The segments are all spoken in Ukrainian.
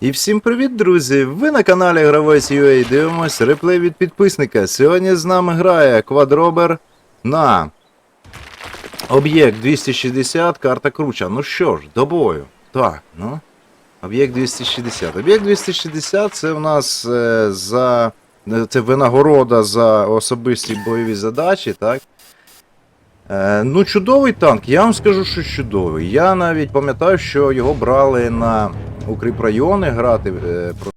І всім привіт, друзі! Ви на каналі Гравець UA дивимось реплей від підписника. Сьогодні з нами грає квадробер на об'єкт 260, карта круча. Ну що ж, до бою. Так, ну. Об'єкт 260. Об'єкт 260 це в нас е, за. Це винагорода за особисті бойові задачі, так? Е, ну, чудовий танк, я вам скажу, що чудовий. Я навіть пам'ятаю, що його брали на укріпрайони грати е, про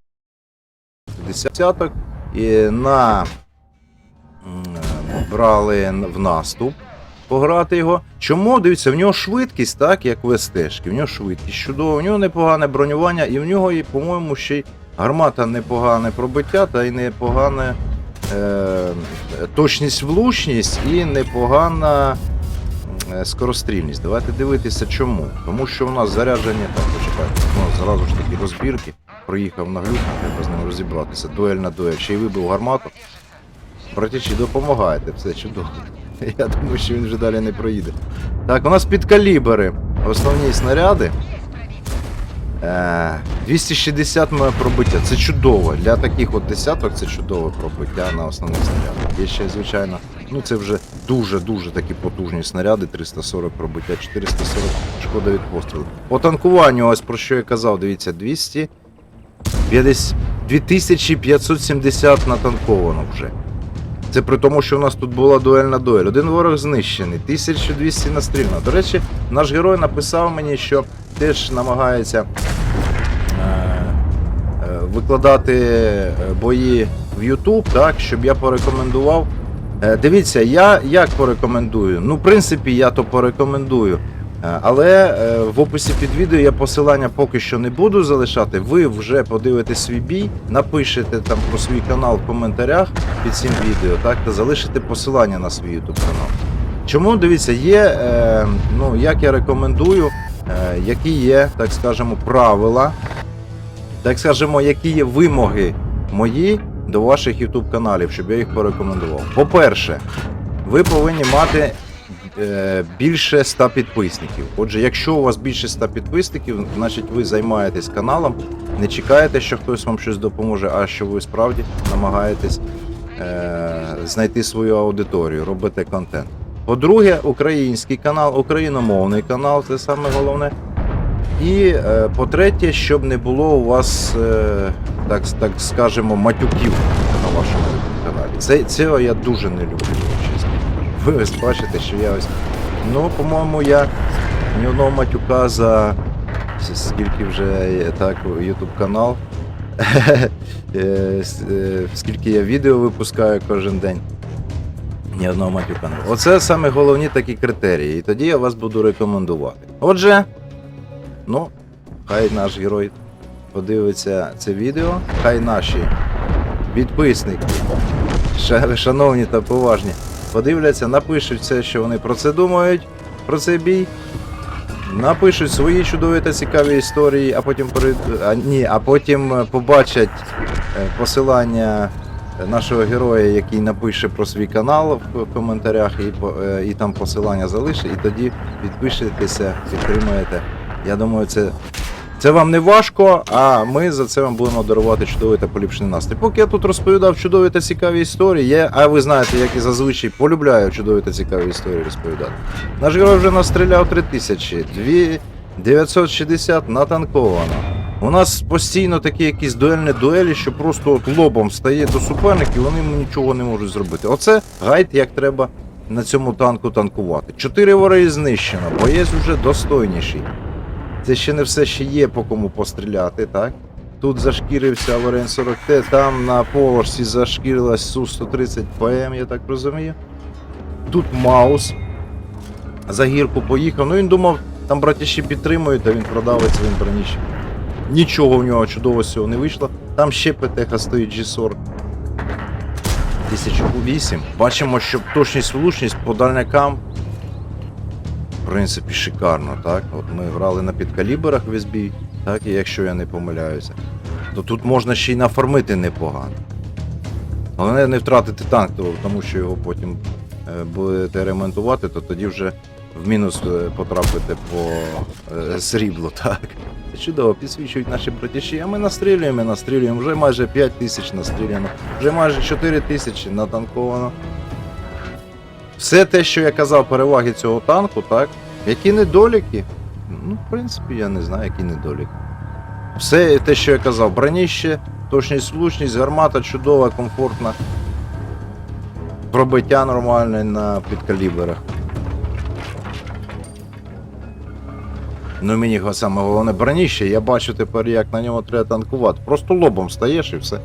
десяток і на е, брали в наступ пограти його. Чому? Дивіться, в нього швидкість, так, як в СТшки, в нього швидкість чудово, в нього непогане бронювання, і в нього, по-моєму, ще й гармата непогане пробиття та й непогане точність влучність і непогана е, скорострільність. Давайте дивитися чому. Тому що у нас зарядження, так, почекайте, ну, зразу ж таки розбірки. Проїхав на глюк, треба з ним розібратися. Дуель на дуель, ще й вибив гармату. Братячі, допомагаєте, все чудово. Я думаю, що він вже далі не проїде. Так, у нас підкалібери. Основні снаряди. Е, 260 моє пробиття. Це чудово. Для таких от десяток це чудове пробиття на основних снарядах. Є ще, звичайно, ну це вже дуже-дуже такі потужні снаряди. 340 пробиття, 440 шкода від пострілу. По танкуванню, ось про що я казав, дивіться, 200. 50, 2570 натанковано вже. Це при тому, що у нас тут була дуельна дуель. Один ворог знищений, 1200 настріляно. До речі, наш герой написав мені, що теж намагається е, е, викладати е, бої в YouTube, так, щоб я порекомендував. Дивіться, я як порекомендую? Ну, в принципі, я то порекомендую. Але в описі під відео я посилання поки що не буду залишати. Ви вже подивитесь свій бій, напишете там про свій канал в коментарях під цим відео, так, та залишите посилання на свій YouTube канал. Чому дивіться, є, ну як я рекомендую, які є, так скажемо, правила, так скажемо, які є вимоги мої до ваших YouTube каналів, щоб я їх порекомендував. По-перше, ви повинні мати е, більше 100 підписників. Отже, якщо у вас більше 100 підписників, значить ви займаєтесь каналом, не чекаєте, що хтось вам щось допоможе, а що ви справді намагаєтесь е, знайти свою аудиторію, робите контент. По-друге, український канал, україномовний канал, це саме головне. І е, по-третє, щоб не було у вас, е, так, так скажемо, матюків на вашому каналі. Це, цього я дуже не люблю, чесно. Ви ось бачите, що я ось. Ну, по-моєму, я ні одного матюка за скільки вже так, YouTube канал. Е, Скільки я відео випускаю кожен день. Ні одного матюка. Оце саме головні такі критерії. І тоді я вас буду рекомендувати. Отже, ну, хай наш герой подивиться це відео, хай наші підписники, шановні та поважні, подивляться, напишуть все, що вони про це думають, про цей бій. Напишуть свої чудові та цікаві історії, а потім а, ні, а потім е, побачать е, посилання нашого героя, який напише про свій канал в коментарях, і, е, і там посилання залишить, і тоді підпишетеся, підтримаєте. Я думаю, це, це вам не важко, а ми за це вам будемо дарувати чудовий та поліпшений настрій. Поки я тут розповідав чудові та цікаві історії, я, а ви знаєте, як і зазвичай полюбляю чудові та цікаві історії розповідати. Наш герой вже настріляв 3000, 2 960 натанковано. У нас постійно такі якісь дуельні дуелі, що просто от лобом стає до суперників, вони йому нічого не можуть зробити. Оце гайд, як треба на цьому танку танкувати. Чотири вори знищено, боєць вже достойніший. Це ще не все ще є по кому постріляти, так? Тут зашкірився ВРН 40 т там на положці зашкірилась Су-130 ПМ, я так розумію. Тут Маус за гірку поїхав. Ну він думав, там братіші підтримують, а він продавиться, він броніч. Нічого в нього чудового цього не вийшло. Там ще ПТХ стоїть G40. 1008. Бачимо, що точність влучність по дальнякам. В принципі, шикарно, так? От ми грали на підкаліберах весь бій, так, якщо я не помиляюся, то тут можна ще й нафармити непогано. Головне не втратити танк, то- тому що його потім е, будете ремонтувати, то тоді вже в мінус е, потрапити по е, сріблу, так. Це чудово, підсвічують наші братіші, а ми настрілюємо, настрілюємо. Вже майже 5 тисяч настріляно, вже майже 4 тисячі натанковано. Все те, що я казав, переваги цього танку, так? Які недоліки? Ну, в принципі, я не знаю, які недоліки. Все те, що я казав, броніще, точність, влучність, гармата чудова, комфортна. Пробиття нормальне на підкаліберах. Ну мені саме головне броніще, я бачу тепер, як на ньому треба танкувати. Просто лобом стаєш і все.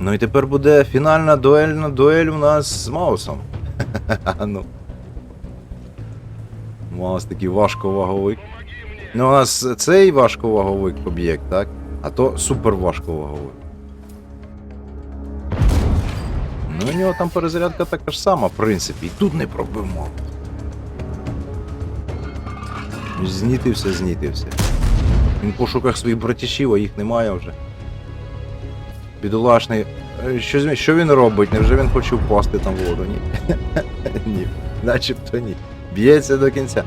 Ну і тепер буде фінальна дуельна дуель у нас з Маусом. ну. Маус такий важковаговик. Ну, у нас цей важковаговик об'єкт, так? А то супер важковаговик. Ну, у нього там перезарядка така ж сама, в принципі, і тут не пробимо. Знітився, знітився. Він в пошуках своїх братішів, а їх немає вже. Бідолашний. Е, Що, що він робить? Невже він хоче впасти там в воду? Ні. ні. Начебто ні. Б'ється до кінця.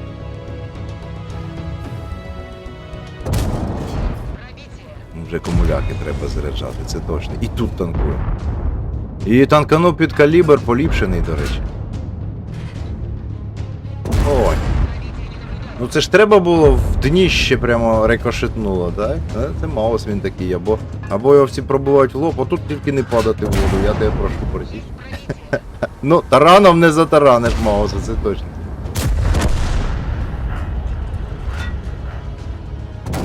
Вже комуляки треба заряджати, це точно. І тут танкує. І танканув під калібр поліпшений, до речі. Ой. Ну це ж треба було в дніще прямо рикошетнуло, так? Це маус він такий, або, або його всі пробивають в лоб, а тут тільки не падати в воду, я тебе прошу просіть. ну, тараном не затараниш мауса, це точно.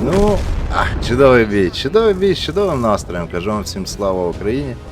Ну, а, чудовий бій, чудовий бій, чудовим настроєм. Кажу вам всім слава Україні